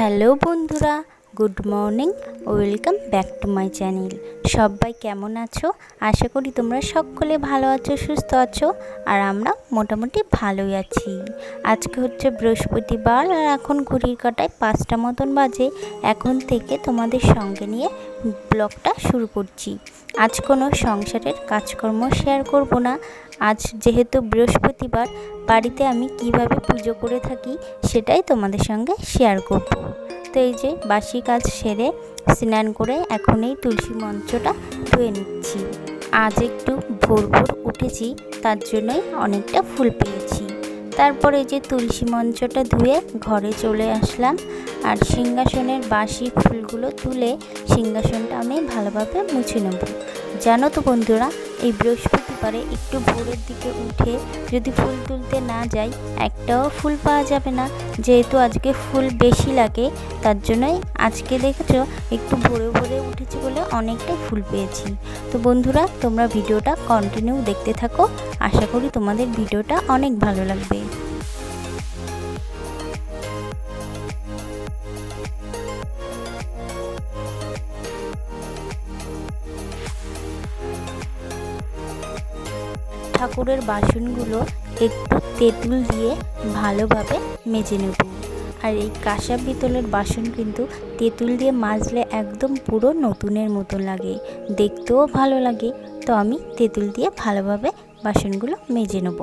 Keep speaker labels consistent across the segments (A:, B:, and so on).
A: Hello বন্ধুরা good morning, welcome back to my channel. সবাই কেমন আছো? আশা করি তোমরা সকলে ভালো আছো, সুস্থ আছো, আর আমরা মোটামুটি ভালোই আছি। আজকে হচ্ছে বৃহস্পতিবার, আর এখন ঘড়ির কাটায় পাঁচটা মতন বাজে। এখন থেকে তোমাদের সঙ্গে নিয়ে ব্লগটা শুরু করছি। আজ কোনো সংসারের কাজকর্ম শেয়ার করব না। আজ যেহেতু বৃহস্পতিবার, বাড়িতে আমি কীভাবে পুজো করে থাকি সেটাই তোমাদের সঙ্গে শেয়ার করব। তো এই যে বাসি কাজ সেরে স্নান করে এখন এই তুলসী মঞ্চটা ধুয়ে নিচ্ছি। আজ একটু ভোর ভোর উঠেছি, তার জন্যই অনেকটা ফুল পেয়েছি। তারপরে যে তুলসী মঞ্চটা ধুয়ে ঘরে চলে আসলাম আর সিংহাসনের বাসি ফুলগুলো তুলে সিংহাসনটা আমি ভালোভাবে মুছে নেব। জানো তো বন্ধুরা, এই বৃহস্পতিবারে একটু ভোরের দিকে উঠে যদি ফুল তুলতে না যাই, একটাও ফুল পাওয়া যাবে না। যেহেতু আজকে ফুল বেশি লাগে, তার জন্যই আজকে দেখেছ একটু ভোরে ভোরে উঠেছি বলে অনেকটাই ফুল পেয়েছি। তো বন্ধুরা, তোমরা ভিডিওটা কন্টিনিউ দেখতে থাকো। আশা করি তোমাদের ভিডিওটা অনেক ভালো লাগবে। ঠাকুরের বাসনগুলো একটু তেঁতুল দিয়ে ভালোভাবে মেজে নেব। আর এই কাঁসা পিতলের বাসন কিন্তু তেঁতুল দিয়ে মাজলে একদম পুরো নতুনের মতো লাগে। দেখতেও ভালো লাগে। তো আমি তেঁতুল দিয়ে ভালোভাবে বাসনগুলো মেজে নেব।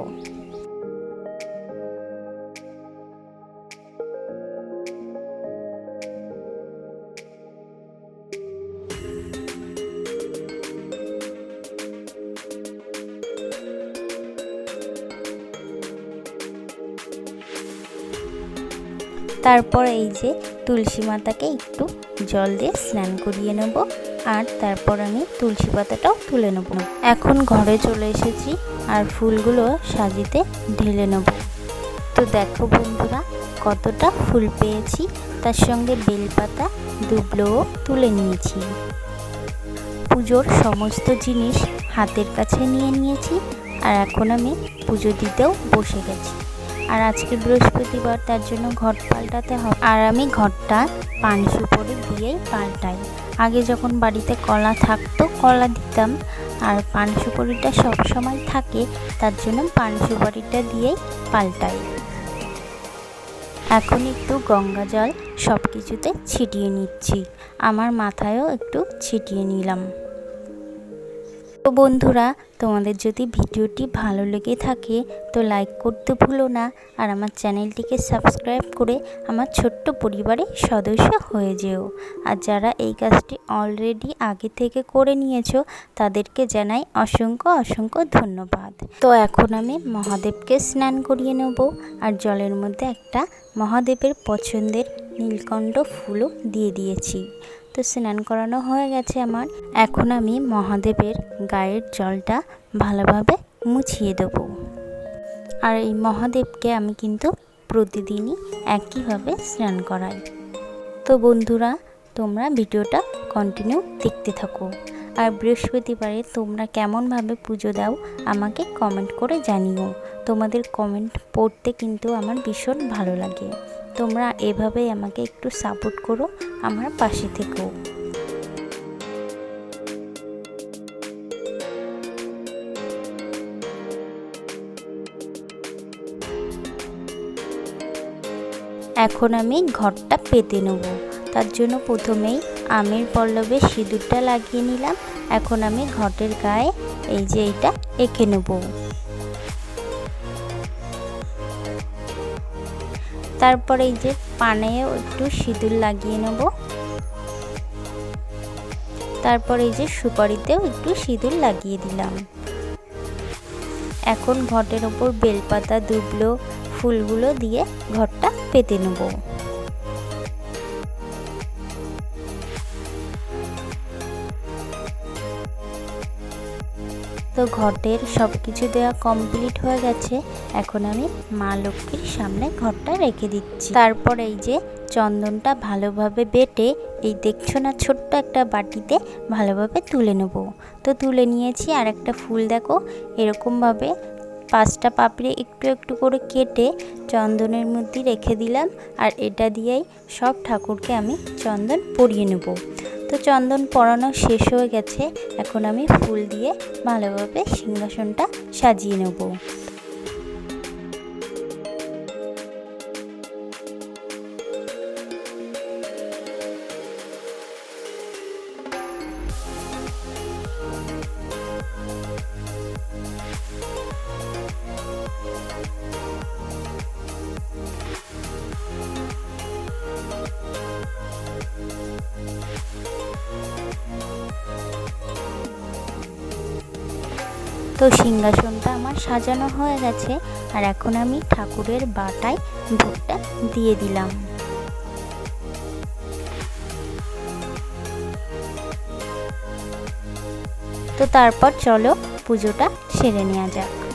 A: তারপর এই যে তুলসী মাতাকে একটু জল দিয়ে স্নান করিয়ে নেব, আর তারপর আমি তুলসী পাতাটাও তুলে নেব। এখন ঘরে চলে এসেছি, আর ফুলগুলো সাজিতে ঢেলে নেব। তো দেখো বন্ধুরা, কতটা ফুল পেয়েছি। তার সঙ্গে বেলপাতা, দুবলোও তুলে নিয়েছি। পুজোর সমস্ত জিনিস হাতের কাছে নিয়ে নিয়েছি, আর এখন আমি পুজো দিতেও বসে গেছি। আর আজকে বৃহস্পতিবার, তার জন্য ঘট পাল্টাতে হবে। আর আমি ঘরটা পান সুপরি দিয়েই পাল্টাই। আগে যখন বাড়িতে কলা থাকতো, কলা দিতাম। আর পান সুপরিটা সবসময় থাকে, তার জন্য পান সুপারিটা দিয়েই পাল্টাই। এখন একটু গঙ্গা জল সব কিছুতে ছিটিয়ে নিচ্ছি। আমার মাথায়ও একটু ছিটিয়ে নিলাম। তো বন্ধুরা, তোমাদের যদি ভিডিওটি ভালো লেগে থাকে, তো লাইক করতে ভুলো না। আর আমার চ্যানেলটিকে সাবস্ক্রাইব করে আমার ছোট্ট পরিবারের সদস্য হয়ে যেও। আর যারা এই কাজটি অলরেডি আগে থেকে করে নিয়েছো, তাদেরকে জানাই অসংখ্য অসংখ্য ধন্যবাদ। তো এখন আমি মহাদেবকে স্নান করিয়ে নেব। আর জলের মধ্যে একটা মহাদেবের পছন্দের নীলকণ্ঠ ফুলও দিয়ে দিয়েছি। তো স্নান করানো হয়ে গেছে আমার। এখন আমি মহাদেবের গায়ের জলটা ভালোভাবে মুছিয়ে দেব। আর এই মহাদেবকে আমি কিন্তু প্রতিদিনই একইভাবে স্নান করাই। তো বন্ধুরা, তোমরা ভিডিওটা কন্টিনিউ দেখতে থাকো। আর বৃহস্পতিবারে তোমরা কেমনভাবে পুজো দাও, আমাকে কমেন্ট করে জানিও। তোমাদের কমেন্ট পড়তে কিন্তু আমার ভীষণ ভালো লাগে। তোমরা এভাবেই আমাকে একটু সাপোর্ট করো আমার পাশে থেকেও এখন আমি ঘরটা পেতে নেব। তার জন্য প্রথমেই আমের পল্লবে সিঁদুরটা লাগিয়ে নিলাম। এখন আমি ঘটের গায়ে এই যে এইটা এঁকে নেব। তারপরে এই যে পানে একটু সিঁদুর লাগিয়ে নেব। তারপরে এই যে সুপারিতেও একটু সিঁদুর লাগিয়ে দিলাম। এখন ঘটের ওপর বেলপাতা, দুবলো, ফুলগুলো দিয়ে ঘরটা পেতে নেব। তো ঘটের সব কিছু দেওয়া কমপ্লিট হয়ে গেছে। এখন আমি মা লক্ষ্মীর সামনে ঘরটা রেখে দিচ্ছি। তারপর এই যে চন্দনটা ভালোভাবে বেটে, এই দেখছ না ছোট্ট একটা বাটিতে ভালোভাবে তুলে নেব। তো তুলে নিয়েছি আর একটা ফুল দেখো, এরকমভাবে পাঁচটা পাপড়ি একটু একটু করে কেটে চন্দনের মধ্যে রেখে দিলাম। আর এটা দিয়েই সব ঠাকুরকে আমি চন্দন পরিয়ে নেব। তো চন্দন পরানো শেষ হয়ে গেছে এখন আমি ফুল দিয়ে ভালোভাবে সিংহাসনটা সাজিয়ে নেব। তো সিংহাসনটা আমার সাজানো হয়ে গেছে আর এখন আমি ঠাকুরের বাটায় ভোগটা দিয়ে দিলাম। তো তারপর চলো পুজোটা সেরে নেওয়া যাক।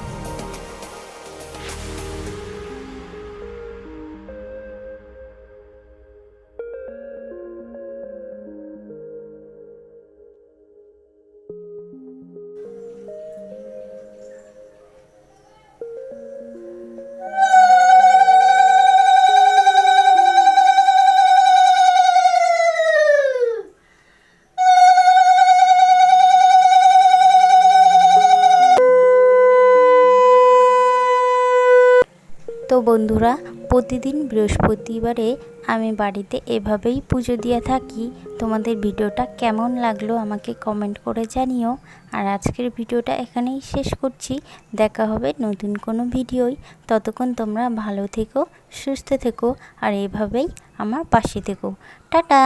A: তো বন্ধুরা, প্রতিদিন বৃহস্পতিবারে আমি বাড়িতে এভাবেই পুজো দিয়ে থাকি। তোমাদের ভিডিওটা কেমন লাগল আমাকে কমেন্ট করে জানিও। আর আজকের ভিডিওটা এখানেই শেষ করছি। দেখা হবে নতুন কোনো ভিডিওই ততক্ষণ তোমরা ভালো থেকো, সুস্থ থেকো, আর এভাবেই আমার পাশে থেকো। টাটা!